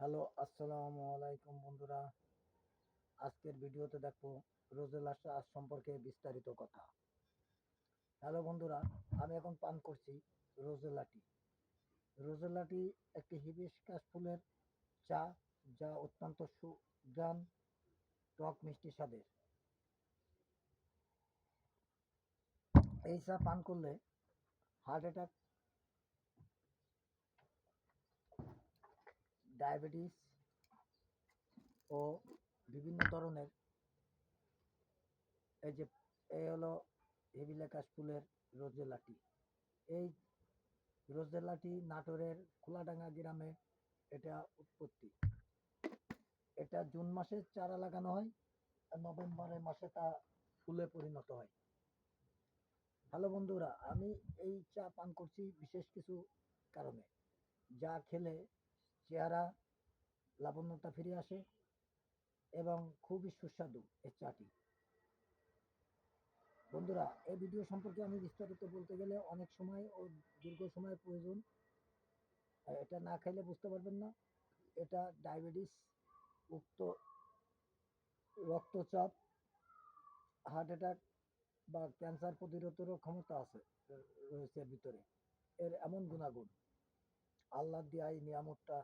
Hello, আসসালামু আলাইকুম বন্ধুরা। আজকের ভিডিওতে দেখব রোজেলা চাষ সম্পর্কে বিস্তারিত কথা। হ্যালো বন্ধুরা, আমি এখন পান করছি রোজেলাটি রোজেলাটি একটি হিবিস্কাস ফুলের চা যা অত্যন্ত সুগ্রাম টক, মিষ্টি স্বাদের। এই চা পান করলে হার্ট অ্যাটাক ডায়াবেটিস ও বিভিন্ন ধরনের এই যে, এই হলো হেবিলাকাশ ফুলের রোজেলাটি এই রোজেলাটি নাটোরের খোলাডাঙ্গা গ্রামে এটা উৎপত্তি। এটা জুন মাসে চারা লাগানো হয়, আর নভেম্বরের মাসে তা ফুলে পরিণত হয়। হ্যালো বন্ধুরা, আমি এই চা পান করছি বিশেষ কিছু কারণে। যা খেলে চেহারা লাবণ্যতা ফিরে আসে এবং খুবই সুস্বাদু এই চাটি। বন্ধুরা, এই ভিডিও সম্পর্কে আমি বিস্তারিত বলতে গেলে অনেক সময় ও দীর্ঘ সময়ের প্রয়োজন। এটা না খাইলে বুঝতে পারবেন না। এটা ডায়াবেটিস উক্ত রক্তচাপ, হার্ট অ্যাটাক বা ক্যান্সার প্রতিরোধেরও ক্ষমতা আছে, রয়েছে এর ভিতরে। এর এমন গুণাগুণ। আল্লাহ দেওয়া এই নিয়ামতটা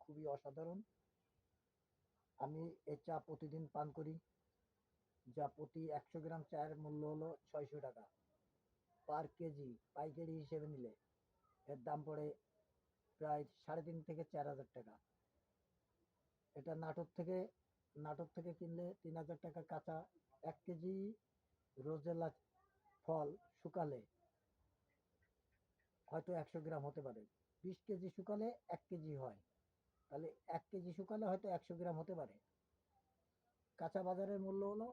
খুবই অসাধারণ। আমি এই চা প্রতিদিন পান করি, যা প্রতি একশো গ্রাম চায়ের মূল্য হলো ছয়শো টাকা। পার কেজি পাইকারি হিসেবে নিলে এর দাম পড়ে প্রায় সাড়ে তিন থেকে চার হাজার টাকা। এটা নাটক থেকে নাটক থেকে কিনলে তিন হাজার টাকা কাঁচা এক কেজি রোজেলা ফল শুকালে হয়তো একশো গ্রাম হতে পারে। বিশ কেজি শুকালে এক কেজি হয়। তাহলে এক কেজি শুকালে হয়তো একশো গ্রাম হতে পারে। কাঁচা বাজারের মূল্য হলো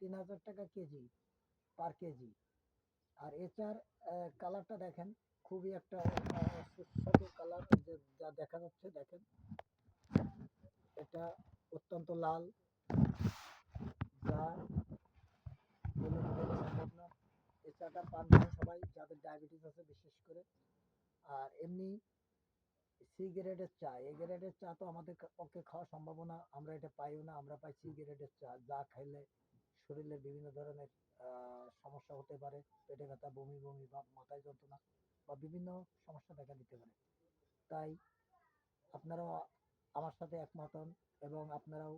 তিন হাজার টাকা কেজি পার কেজি। আর এচার কালারটা দেখেন, খুবই একটা কালার যা দেখা যাচ্ছে, দেখেন। এটা অত্যন্ত লাল, যা সম্ভব না চাটা পান সবাই যাদের ডায়াবেটিস আছে, বিশেষ করে আর এমনি সি গ্রেডের চা এ গ্রেডের চা তো আমাদের পক্ষে খাওয়া সম্ভব না আমরা এটা পাইও না। আমরা পাই সি গ্রেডের চা, যা খাইলে শরীরে বিভিন্ন ধরনের সমস্যা হতে পারে, পেটে ব্যথা, বমি বমি, বা মাথায় যন্ত্রণা বা বিভিন্ন সমস্যা দেখা দিতে পারে। তাই আপনারাও আমার সাথে একমত হন এবং আপনারাও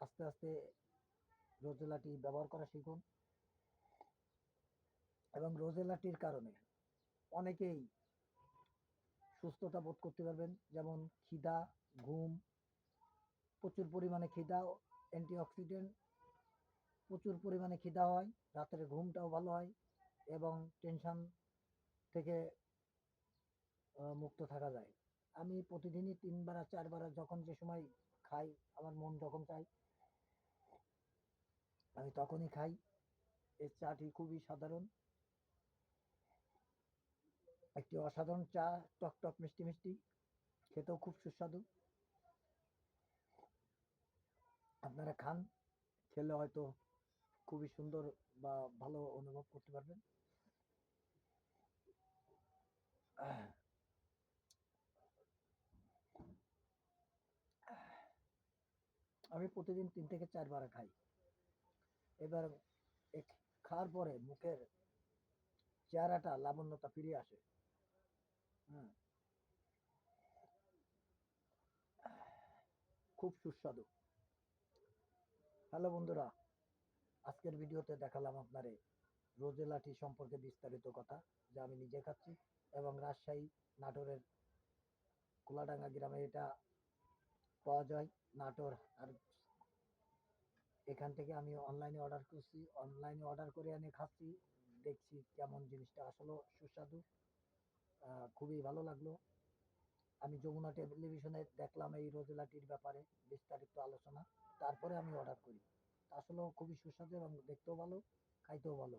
আস্তে আস্তে রোজেলাটি ব্যবহার করা শিখুন। এবং রোজেলাটির কারণে অনেকেই সুস্থতা বোধ করতে পারবেন। যেমন খিদা, ঘুম, প্রচুর পরিমাণে খিদা অ্যান্টিঅক্সিডেন্ট প্রচুর পরিমাণে খিদা হয়, রাতের ঘুমটাও ভালো হয় এবং টেনশন থেকে মুক্ত থাকা যায়। আমি প্রতিদিনই তিনবার আর চারবার যখন যে সময় খাই, আমার মন যখন চাই আমি তখনই খাই। এই চাটি খুবই সাধারণ। একটি অসাধারণ চা, টক টক, মিষ্টি মিষ্টি, খেতেও খুব সুস্বাদু। আপনারা খান, খেলে হয়তো খুবই সুন্দর বা ভালো অনুভব করতে পারবেন। আমি প্রতিদিন তিন থেকে চারবার খাই। এবার খাওয়ার পরে মুখের চেহারাটা লাবণ্যতা ফিরে আসে। খুব সুস্বাদু। হ্যালো বন্ধুরা, আজকের ভিডিওতে দেখালাম আপনারে রোজেলাটি সম্পর্কে বিস্তারিত কথা যা আমি নিজে খাচ্ছি এবং রাজশাহী নাটোরের কোলাডাঙ্গা গ্রামে এটা পাওয়া যায়। নাটোর আর এখান থেকে আমি অনলাইনে অর্ডার করছি। অনলাইনে অর্ডার করে এনে খাচ্ছি। দেখছি কেমন জিনিসটা। আসলে সুস্বাদু। খুবই ভালো লাগল। আমি যমুনা টেলিভিশনে দেখলাম এই রোজেলাটির ব্যাপারে বিস্তারিত আলোচনা। তারপরে আমি অর্ডার করি। আসলে খুবই সুস্বাদু এবং দেখতেও ভালো, খাইতেও ভালো।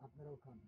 আপনারাও খান।